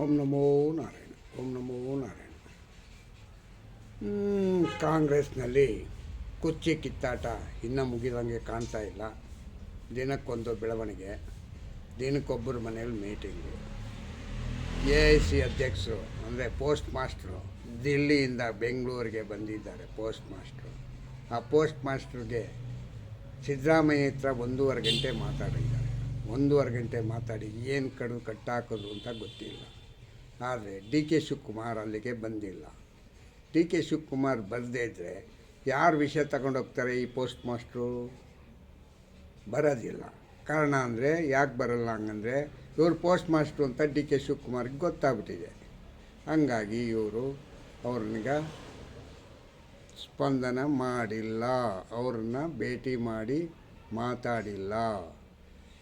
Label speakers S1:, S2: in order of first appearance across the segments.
S1: ಓಂ ನಮೋ ನಾರಾಯಣ ಓಂ ನಮೋ ನಾರಾಯಣ ಕಾಂಗ್ರೆಸ್ನಲ್ಲಿ ಕುಚ್ಚಿ ಕಿತ್ತಾಟ ಇನ್ನೂ ಮುಗಿದಂಗೆ ಕಾಣ್ತಾ ಇಲ್ಲ. ದಿನಕ್ಕೊಂದು ಬೆಳವಣಿಗೆ, ದಿನಕ್ಕೊಬ್ಬರು ಮನೇಲಿ ಮೀಟಿಂಗು. ಎ ಐ ಸಿ ಅಧ್ಯಕ್ಷರು, ಅಂದರೆ ಪೋಸ್ಟ್ ಮಾಸ್ಟ್ರು ದಿಲ್ಲಿಯಿಂದ ಬೆಂಗಳೂರಿಗೆ ಬಂದಿದ್ದಾರೆ ಪೋಸ್ಟ್ ಮಾಸ್ಟ್ರು. ಆ ಪೋಸ್ಟ್ ಮಾಸ್ಟ್ರಿಗೆ ಸಿದ್ದರಾಮಯ್ಯ ಹತ್ರ ಒಂದೂವರೆ ಗಂಟೆ ಮಾತಾಡಿದ್ದಾರೆ. ಒಂದೂವರೆ ಗಂಟೆ ಮಾತಾಡಿ ಏನು ಕಡು ಕಟ್ಟಾಕೋದು ಅಂತ ಗೊತ್ತಿಲ್ಲ. ಆದರೆ ಡಿ ಕೆ ಶಿವಕುಮಾರ್ ಅಲ್ಲಿಗೆ ಬಂದಿಲ್ಲ. ಡಿ ಕೆ ಶಿವಕುಮಾರ್ ಬರದೇ ಇದ್ದರೆ ಯಾರು ವಿಷಯ ತಗೊಂಡೋಗ್ತಾರೆ ಈ ಪೋಸ್ಟ್ ಮಾಸ್ಟ್ರು? ಬರೋದಿಲ್ಲ. ಕಾರಣ ಅಂದರೆ ಯಾಕೆ ಬರಲ್ಲ ಹಂಗಂದರೆ ಇವ್ರು ಪೋಸ್ಟ್ ಮಾಸ್ಟ್ರು ಅಂತ ಡಿ ಕೆ ಶಿವಕುಮಾರ್ಗೆ ಗೊತ್ತಾಗ್ಬಿಟ್ಟಿದೆ. ಹಂಗಾಗಿ ಇವರು ಅವ್ರನ್ನೀಗ ಸ್ಪಂದನ ಮಾಡಿಲ್ಲ. ಅವ್ರನ್ನ ಭೇಟಿ ಮಾಡಿ ಮಾತಾಡಿಲ್ಲ.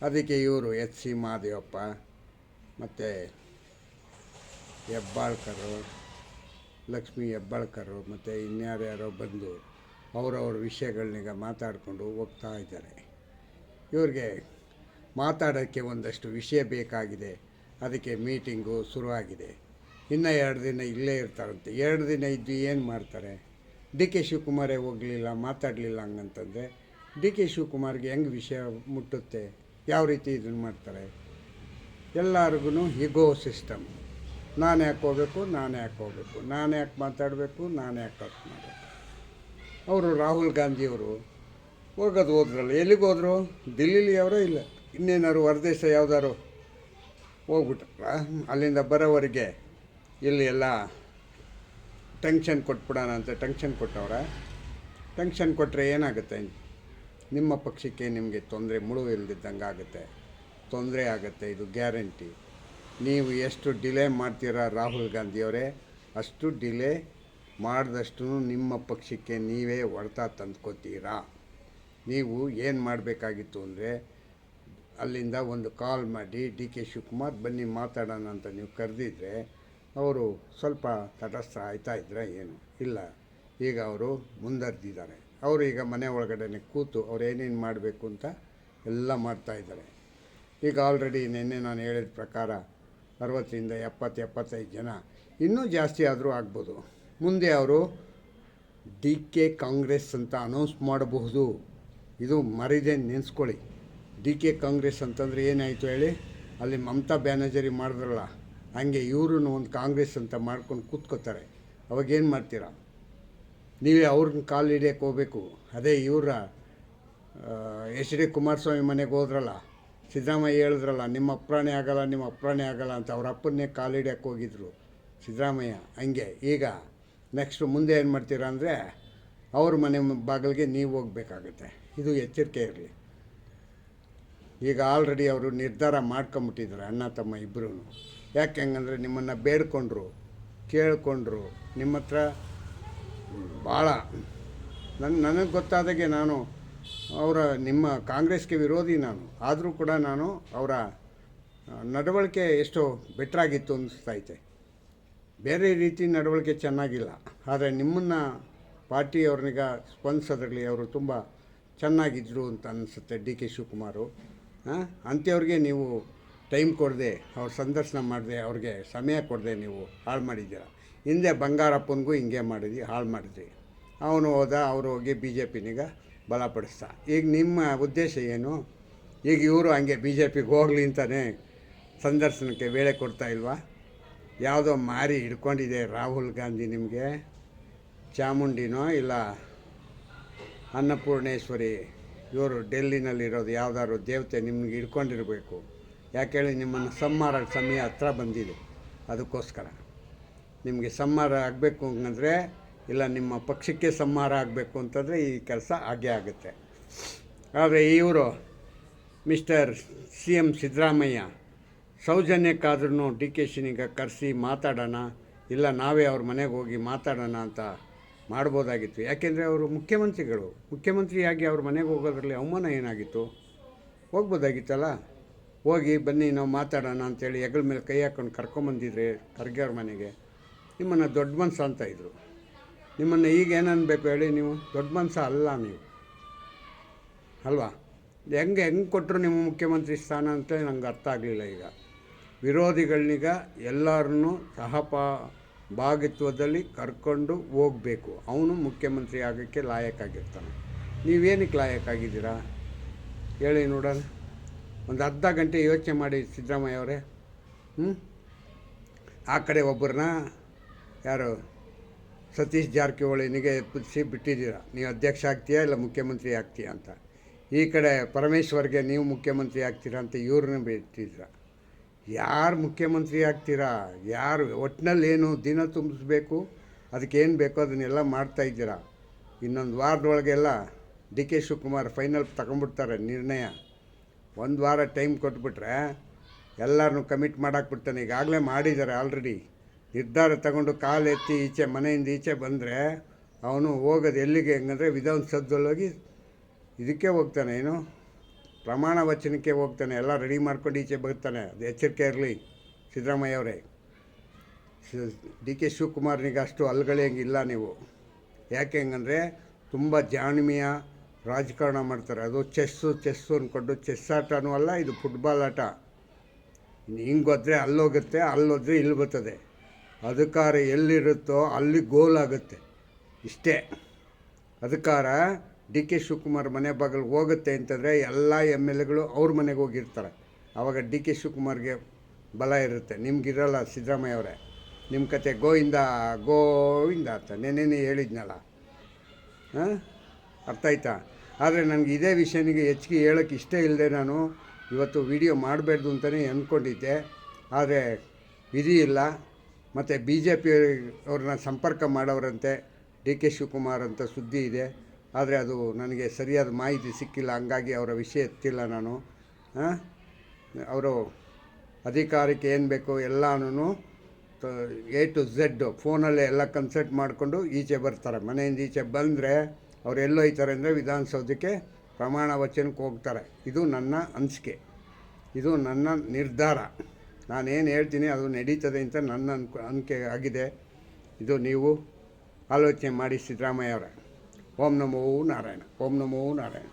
S1: ಅದಕ್ಕೆ ಇವರು ಎಚ್ ಸಿ ಮಾದೇವಪ್ಪ ಮತ್ತು ಹೆಬ್ಬಾಳ್ಕರು, ಲಕ್ಷ್ಮೀ ಹೆಬ್ಬಾಳ್ಕರು ಮತ್ತು ಇನ್ಯಾರ್ಯಾರೋ ಬಂದು ಅವರವ್ರ ವಿಷಯಗಳನ್ನೀಗ ಮಾತಾಡಿಕೊಂಡು ಹೋಗ್ತಾ ಇದ್ದಾರೆ. ಇವ್ರಿಗೆ ಮಾತಾಡೋಕ್ಕೆ ಒಂದಷ್ಟು ವಿಷಯ ಬೇಕಾಗಿದೆ. ಅದಕ್ಕೆ ಮೀಟಿಂಗು ಶುರುವಾಗಿದೆ. ಇನ್ನು ಎರಡು ದಿನ ಇಲ್ಲೇ ಇರ್ತಾರಂತೆ. ಎರಡು ದಿನ ಇದ್ದು ಏನು ಮಾಡ್ತಾರೆ? ಡಿ ಕೆ ಶಿವಕುಮಾರೇ ಹೋಗಲಿಲ್ಲ, ಮಾತಾಡಲಿಲ್ಲ ಹಂಗಂತಂದರೆ ಡಿ ಕೆ ಶಿವಕುಮಾರ್ಗೆ ಹೆಂಗೆ ವಿಷಯ ಮುಟ್ಟುತ್ತೆ? ಯಾವ ರೀತಿ ಇದನ್ನು ಮಾಡ್ತಾರೆ? ಎಲ್ಲರಿಗೂ ಹಿಗೋ ಸಿಸ್ಟಮ್. ನಾನು ಯಾಕೆ ಹೋಗ್ಬೇಕು ನಾನು ಯಾಕೆ ಹೋಗ್ಬೇಕು ನಾನು ಯಾಕೆ ಮಾತಾಡಬೇಕು, ನಾನು ಯಾಕೆ ಕಟ್ ಮಾಡಬೇಕು? ಅವರು ರಾಹುಲ್ ಗಾಂಧಿಯವರು ಹೋಗೋದು ಹೋದ್ರಲ್ಲ, ಎಲ್ಲಿಗೆ ಹೋದರು? ದಿಲ್ಲೀಲಿ ಅವರೇ ಇಲ್ಲ? ಇನ್ನೇನಾದ್ರು ಹೊರದೇಶ ಯಾವ್ದಾದ್ರು ಹೋಗ್ಬಿಟ್ರ ಅಲ್ಲಿಂದ ಬರೋವರೆಗೆ ಇಲ್ಲಿ ಎಲ್ಲ ಟೆನ್ಷನ್ ಕೊಟ್ಬಿಡೋಣ ಅಂತ ಟೆನ್ಷನ್ ಕೊಟ್ಟವ್ರ. ಟೆನ್ಷನ್ ಕೊಟ್ಟರೆ ಏನಾಗುತ್ತೆ? ನಿಮ್ಮ ಪಕ್ಷಕ್ಕೆ ನಿಮಗೆ ತೊಂದರೆ ಮುಳುವು ಇಲ್ದಿದ್ದಂಗೆ ಆಗುತ್ತೆ ತೊಂದರೆ ಆಗುತ್ತೆ, ಇದು ಗ್ಯಾರಂಟಿ. ನೀವು ಎಷ್ಟು ಡಿಲೇ ಮಾಡ್ತೀರಾ ರಾಹುಲ್ ಗಾಂಧಿಯವರೇ? ಅಷ್ಟು ಡಿಲೇ ಮಾಡಿದಷ್ಟು ನಿಮ್ಮ ಪಕ್ಷಕ್ಕೆ ನೀವೇ ಹೊಡೆತ ತಂದ್ಕೋತೀರಾ? ನೀವು ಏನು ಮಾಡಬೇಕಾಗಿತ್ತು ಅಂದರೆ ಅಲ್ಲಿಂದ ಒಂದು ಕಾಲ್ ಮಾಡಿ, ಡಿ ಕೆ ಶಿವಕುಮಾರ್ ಬನ್ನಿ ಮಾತಾಡೋಣ ಅಂತ ನೀವು ಕರೆದಿದ್ರೆ ಅವರು ಸ್ವಲ್ಪ ತಟಸ್ಥ ಆಯ್ತಾ ಇದ್ರೆ ಏನು? ಇಲ್ಲ. ಈಗ ಅವರು ಮುಂದರ್ದಿದ್ದಾರೆ. ಅವರು ಈಗ ಮನೆ ಒಳಗಡೆನೆ ಕೂತು ಅವ್ರು ಏನೇನು ಮಾಡಬೇಕು ಅಂತ ಎಲ್ಲ ಮಾಡ್ತಾಯಿದ್ದಾರೆ ಈಗ ಆಲ್ರೆಡಿ ನಿನ್ನೆ ನಾನು ಹೇಳಿದ ಪ್ರಕಾರ ಅರವತ್ತರಿಂದ ಎಪ್ಪತ್ತು, ಎಪ್ಪತ್ತೈದು ಜನ. ಇನ್ನೂ ಜಾಸ್ತಿ ಆದರೂ ಆಗ್ಬೋದು. ಮುಂದೆ ಅವರು ಡಿ ಕೆ ಕಾಂಗ್ರೆಸ್ ಅಂತ ಅನೌನ್ಸ್ ಮಾಡಬಹುದು. ಇದು ಮರಿದೆ ನೆನೆಸ್ಕೊಳ್ಳಿ. ಡಿ ಕೆ ಕಾಂಗ್ರೆಸ್ ಅಂತಂದರೆ ಏನಾಯಿತು ಹೇಳಿ? ಅಲ್ಲಿ ಮಮತಾ ಬ್ಯಾನರ್ಜರಿ ಮಾಡಿದ್ರಲ್ಲ, ಹಂಗೆ ಇವರು ಒಂದು ಕಾಂಗ್ರೆಸ್ ಅಂತ ಮಾಡ್ಕೊಂಡು ಕೂತ್ಕೋತಾರೆ. ಅವಾಗೇನು ಮಾಡ್ತೀರಾ? ನೀವೇ ಅವ್ರನ್ನ ಕಾಲು ಹಿಡಿಯೋಕೆ ಹೋಗಬೇಕು. ಅದೇ ಇವರ ಎಚ್ ಡಿ ಕುಮಾರಸ್ವಾಮಿ ಮನೆಗೆ ಹೋದ್ರಲ್ಲ ಸಿದ್ದರಾಮಯ್ಯ ಹೇಳಿದ್ರಲ್ಲ, ನಿಮ್ಮ ಅಪ್ರಾಣಿ ಆಗಲ್ಲ, ನಿಮ್ಮ ಅಪ್ರಾಣಿ ಆಗಲ್ಲ ಅಂತ ಅವ್ರ ಅಪ್ಪನ್ನೇ ಕಾಲು ಹಿಡಿಯೋಕ್ಕೆ ಹೋಗಿದ್ರು ಸಿದ್ದರಾಮಯ್ಯ. ಹಂಗೆ, ಈಗ ನೆಕ್ಸ್ಟ್ ಮುಂದೆ ಏನು ಮಾಡ್ತೀರಾ ಅಂದರೆ, ಅವ್ರ ಮನೆ ಬಾಗಿಲಿಗೆ ನೀವು ಹೋಗ್ಬೇಕಾಗುತ್ತೆ. ಇದು ಎಚ್ಚರಿಕೆ ಇರಲಿ. ಈಗ ಆಲ್ರೆಡಿ ಅವರು ನಿರ್ಧಾರ ಮಾಡ್ಕೊಂಬಿಟ್ಟಿದ್ದಾರೆ, ಅಣ್ಣ, ತಮ್ಮ ಇಬ್ಬರೂ ಯಾಕೆ ಹಂಗಂದರೆ, ನಿಮ್ಮನ್ನು ಬೇಡ್ಕೊಂಡ್ರು, ಕೇಳಿಕೊಂಡ್ರು, ನಿಮ್ಮ ಹತ್ರ ಭಾಳ ನನ್ನ ನನಗೆ ಗೊತ್ತಾದಾಗೆ ನಾನು ಅವರ ನಿಮ್ಮ ಕಾಂಗ್ರೆಸ್ಗೆ ವಿರೋಧಿ ನಾನು. ಆದರೂ ಕೂಡ ನಾನು ಅವರ ನಡವಳಿಕೆ ಎಷ್ಟೋ ಬೆಟ್ರಾಗಿತ್ತು ಅನಿಸ್ತೈತೆ ಬೇರೆ ರೀತಿ ನಡವಳಿಕೆ ಚೆನ್ನಾಗಿಲ್ಲ. ಆದರೆ ನಿಮ್ಮನ್ನು ಪಾರ್ಟಿಯವ್ರನಿಗ ಸ್ಪಂದಿಸೋದ್ರಲ್ಲಿ ಅವರು ತುಂಬ ಚೆನ್ನಾಗಿದ್ದರು ಅಂತ ಅನಿಸುತ್ತೆ ಡಿ ಕೆ ಶಿವಕುಮಾರು. ಅಂಥವ್ರಿಗೆ ನೀವು ಟೈಮ್ ಕೊಡದೆ, ಅವ್ರ ಸಂದರ್ಶನ ಮಾಡದೆ, ಅವ್ರಿಗೆ ಸಮಯ ಕೊಡದೆ ನೀವು ಹಾಳು ಮಾಡಿದ್ದೀರ? ಹಿಂದೆ ಬಂಗಾರಪ್ಪನಿಗೂ ಹಿಂಗೆ ಮಾಡಿದ್ವಿ ಹಾಳು ಮಾಡಿದ್ರಿ. ಅವನು ಹೋದ, ಅವರು ಹೋಗಿ ಬಿ ಜೆ ಪಿನಿಗ ಬಲಪಡಿಸ್ದ ಈಗ ನಿಮ್ಮ ಉದ್ದೇಶ ಏನು? ಈಗ ಇವರು ಹಂಗೆ ಬಿ ಜೆ ಪಿಗೆ ಹೋಗಲಿ ಅಂತಲೇ ಸಂದರ್ಶನಕ್ಕೆ ವೇಳೆ ಕೊಡ್ತಾ ಇಲ್ವಾ? ಯಾವುದೋ ಮಾರಿ ಹಿಡ್ಕೊಂಡಿದೆ ರಾಹುಲ್ ಗಾಂಧಿ ನಿಮಗೆ? ಚಾಮುಂಡಿನೋ ಇಲ್ಲ ಅನ್ನಪೂರ್ಣೇಶ್ವರಿ, ಇವರು ಡೆಲ್ಲಿನಲ್ಲಿರೋದು ಯಾವುದಾದ್ರು ದೇವತೆ ನಿಮ್ಗೆ ಹಿಡ್ಕೊಂಡಿರಬೇಕು. ಯಾಕೇಳಿ ನಿಮ್ಮನ್ನು ಸಂಹಾರ ಸಮಯ ಹತ್ರ ಬಂದಿದೆ. ಅದಕ್ಕೋಸ್ಕರ. ನಿಮಗೆ ಸಂಹಾರ ಆಗಬೇಕು ಅಂತಂದರೆ ಇಲ್ಲ, ನಿಮ್ಮ ಪಕ್ಷಕ್ಕೆ ಸಂಹಾರ ಆಗಬೇಕು ಅಂತಂದರೆ ಈ ಕೆಲಸ ಆಗೇ ಆಗುತ್ತೆ. ಆದರೆ ಇವರು ಮಿಸ್ಟರ್ ಸಿ ಎಂ ಸಿದ್ದರಾಮಯ್ಯ ಸೌಜನ್ಯಕ್ಕಾದ್ರೂ ಡಿ ಕೆ ಶಿನಿಗೆ ಕರೆಸಿ ಮಾತಾಡೋಣ, ಇಲ್ಲ ನಾವೇ ಅವ್ರ ಮನೆಗೆ ಹೋಗಿ ಮಾತಾಡೋಣ ಅಂತ ಮಾಡ್ಬೋದಾಗಿತ್ತು. ಯಾಕೆಂದರೆ ಅವರು ಮುಖ್ಯಮಂತ್ರಿಗಳು. ಮುಖ್ಯಮಂತ್ರಿಯಾಗಿ ಅವ್ರ ಮನೆಗೆ ಹೋಗೋದ್ರಲ್ಲಿ ಅವಮಾನ ಏನಾಗಿತ್ತು? ಹೋಗ್ಬೋದಾಗಿತ್ತಲ್ಲ? ಹೋಗಿ ಬನ್ನಿ, ನಾವು ಮಾತಾಡೋಣ ಅಂತೇಳಿ ಹೆಗಲ ಮೇಲೆ ಕೈ ಹಾಕ್ಕೊಂಡು ಕರ್ಕೊಂಬಂದಿದ್ರೆ ಖರ್ಗೆ ಅವ್ರ ಮನೆಗೆ, ನಿಮ್ಮನ್ನು ದೊಡ್ಡ ಮನಸ್ಸು ಅಂತ ಇದ್ರು. ನಿಮ್ಮನ್ನು ಈಗ ಏನನ್ಬೇಕು ಹೇಳಿ ನೀವು? ದೊಡ್ಡ ಮನಸ್ಸ ಅಲ್ಲ ನೀವು. ಅಲ್ವಾ? ಹೆಂಗೆ ಹೆಂಗೆ ಕೊಟ್ಟರು ನಿಮ್ಮ ಮುಖ್ಯಮಂತ್ರಿ ಸ್ಥಾನ ಅಂತ ನಂಗೆ ಅರ್ಥ ಆಗಲಿಲ್ಲ ಈಗ. ವಿರೋಧಿಗಳನ್ನೀಗ ಎಲ್ಲರನ್ನೂ ಸಹಪಾ ಭಾಗಿತ್ವದಲ್ಲಿ ಕರ್ಕೊಂಡು ಹೋಗಬೇಕು. ಅವನು ಮುಖ್ಯಮಂತ್ರಿ ಆಗೋಕ್ಕೆ ಲಾಯಕ್ಕಾಗಿರ್ತಾನೆ ನೀವೇನಕ್ಕೆ ಲಾಯಕ್ಕಾಗಿದ್ದೀರಾ ಹೇಳಿ ನೋಡೋಣ. ಒಂದು ಅರ್ಧ ಗಂಟೆ ಯೋಚನೆ ಮಾಡಿ ಸಿದ್ದರಾಮಯ್ಯ ಅವರೇ. ಹ್ಞೂ ಆ ಕಡೆ ಒಬ್ಬರನ್ನ ಯಾರು? ಸತೀಶ್ ಜಾರಕಿಹೊಳಿ ನಿಗೆ ಎಪ್ಪಿಸಿ ಬಿಟ್ಟಿದ್ದೀರ? ನೀವು ಅಧ್ಯಕ್ಷ ಆಗ್ತೀಯಾ ಇಲ್ಲ ಮುಖ್ಯಮಂತ್ರಿ ಆಗ್ತೀಯಾ ಅಂತ? ಈ ಕಡೆ ಪರಮೇಶ್ವರ್ಗೆ ನೀವು ಮುಖ್ಯಮಂತ್ರಿ ಆಗ್ತೀರಾ ಅಂತ ಇವ್ರನ್ನ ಬಿಟ್ಟಿದ್ದೀರ? ಯಾರು ಮುಖ್ಯಮಂತ್ರಿ ಆಗ್ತೀರಾ? ಯಾರು ಒಟ್ಟಿನಲ್ಲಿ ಏನು ದಿನ ತುಂಬಿಸ್ಬೇಕು? ಅದಕ್ಕೆ ಏನು ಬೇಕೋ ಅದನ್ನೆಲ್ಲ ಮಾಡ್ತಾ ಇದ್ದೀರಾ? ಇನ್ನೊಂದು ವಾರದೊಳಗೆಲ್ಲ ಡಿ ಕೆ ಶಿವಕುಮಾರ್ ಫೈನಲ್ ತಗೊಂಡ್ಬಿಡ್ತಾರೆ ನಿರ್ಣಯ. ಒಂದು ವಾರ ಟೈಮ್ ಕೊಟ್ಬಿಟ್ರೆ ಎಲ್ಲರನ್ನೂ ಕಮಿಟ್ ಮಾಡಾಕ್ಬಿಡ್ತಾನೆ. ಈಗಾಗಲೇ ಮಾಡಿದ್ದಾರೆ ಆಲ್ರೆಡಿ. ನಿರ್ಧಾರ ತಗೊಂಡು ಕಾಲೆತ್ತಿ ಈಚೆ ಮನೆಯಿಂದ ಈಚೆ ಬಂದರೆ ಅವನು ಹೋಗೋದು ಎಲ್ಲಿಗೆ ಹೆಂಗಂದರೆ ವಿಧಾನಸೌಧದಲ್ಲಿ ಹೋಗಿ ಇದಕ್ಕೆ ಹೋಗ್ತಾನೆ ಏನು? ಪ್ರಮಾಣ ವಚನಕ್ಕೆ ಹೋಗ್ತಾನೆ. ಎಲ್ಲ ರೆಡಿ ಮಾಡ್ಕೊಂಡು ಈಚೆ ಬರ್ತಾನೆ. ಅದು ಎಚ್ಚರಿಕೆ ಇರಲಿ ಸಿದ್ದರಾಮಯ್ಯ ಅವರೇ. ಡಿ ಕೆ ಶಿವಕುಮಾರ್ನಿಗೆ ಅಷ್ಟು ಅಲ್ಗಳೆಯಂಗಿಲ್ಲ ನೀವು. ಯಾಕೆ ಹೆಂಗಂದರೆ ತುಂಬ ಜಾಣ್ಮೆಯ ರಾಜಕಾರಣ ಮಾಡ್ತಾರೆ. ಅದು ಚೆಸ್ಸು ಚೆಸ್ಸು ಅಂದ್ಕೊಂಡು ಚೆಸ್ ಆಟನೂ ಅಲ್ಲ, ಇದು ಫುಟ್ಬಾಲ್ ಆಟ. ಹಿಂಗೆ ಹೋದ್ರೆ ಅಲ್ಲೋಗುತ್ತೆ, ಅಲ್ಲೋದ್ರೆ ಇಲ್ಲಿ ಬರ್ತದೆ. ಅಧಿಕಾರ ಎಲ್ಲಿರುತ್ತೋ ಅಲ್ಲಿ ಗೋಲಾಗುತ್ತೆ ಇಷ್ಟೇ. ಅಧಿಕಾರ ಡಿ ಕೆ ಶಿವಕುಮಾರ್ ಮನೆ ಬಾಗಿಲು ಹೋಗುತ್ತೆ ಅಂತಂದರೆ ಎಲ್ಲ ಎಂ ಎಲ್ ಎಗಳು ಅವ್ರ ಮನೆಗೆ ಹೋಗಿರ್ತಾರೆ. ಆವಾಗ ಡಿ ಕೆ ಶಿವಕುಮಾರ್ಗೆ ಬಲ ಇರುತ್ತೆ. ನಿಮ್ಗಿರಲ್ಲ ಸಿದ್ದರಾಮಯ್ಯ ಅವರೇ. ನಿಮ್ಮ ಕತೆ ಗೋವಿಂದ ಗೋವಿಂದ ಅಂತ. ನೆನ್ನೆನೇ ಹೇಳಿದ್ನಲ್ಲ. ಹಾಂ? ಅರ್ಥ ಆಯ್ತಾ? ಆದರೆ ನನಗೆ ಇದೇ ವಿಷಯನಿಗೆ ಹೆಚ್ಚಿಗೆ ಹೇಳೋಕ್ಕೆ ಇಷ್ಟ ಇಲ್ಲದೆ ನಾನು ಇವತ್ತು ವಿಡಿಯೋ ಮಾಡಬಾರ್ದು ಅಂತಲೇ ಅಂದ್ಕೊಂಡಿದ್ದೆ ಆದರೆ ವಿಧಿ ಇಲ್ಲ. ಮತ್ತು ಬಿ ಜೆ ಪಿ ಅವ್ರನ್ನ ಸಂಪರ್ಕ ಮಾಡೋರಂತೆ ಡಿ ಕೆ ಶಿವಕುಮಾರ್ ಅಂತ ಸುದ್ದಿ ಇದೆ. ಆದರೆ ಅದು ನನಗೆ ಸರಿಯಾದ ಮಾಹಿತಿ ಸಿಕ್ಕಿಲ್ಲ. ಹಂಗಾಗಿ ಅವರ ವಿಷಯ ಎತ್ತಿಲ್ಲ ನಾನು. ಅವರು ಅಧಿಕಾರಕ್ಕೆ ಏನು ಬೇಕು ಎಲ್ಲನೂ ಎ ಟು ಝೆಡ್ ಫೋನಲ್ಲೇ ಎಲ್ಲ ಕನ್ಸಲ್ಟ್ ಮಾಡಿಕೊಂಡು ಈಚೆ ಬರ್ತಾರೆ. ಮನೆಯಿಂದ ಈಚೆ ಬಂದರೆ ಅವ್ರು ಎಲ್ಲೋಯ್ತಾರೆ ಅಂದರೆ ವಿಧಾನಸೌಧಕ್ಕೆ ಪ್ರಮಾಣ ವಚನಕ್ಕೆ ಹೋಗ್ತಾರೆ. ಇದು ನನ್ನ ಅನಿಸಿಕೆ. ಇದು ನನ್ನ ನಿರ್ಧಾರ. ನಾನೇನು ಹೇಳ್ತೀನಿ ಅದು ನಡೀತದೆ ಅಂತ ನನ್ನ ಅನ್ಕ, ಅನ್ಕೆ ಆಗಿದೆ. ಇದು ನೀವು ಆಲೋಚನೆ ಮಾಡಿ ಸಿದ್ದರಾಮಯ್ಯ ಅವರೇ. ಓಂ ನಮೋ ನಾರಾಯಣ. ಓಂ ನಮೋ ನಾರಾಯಣ.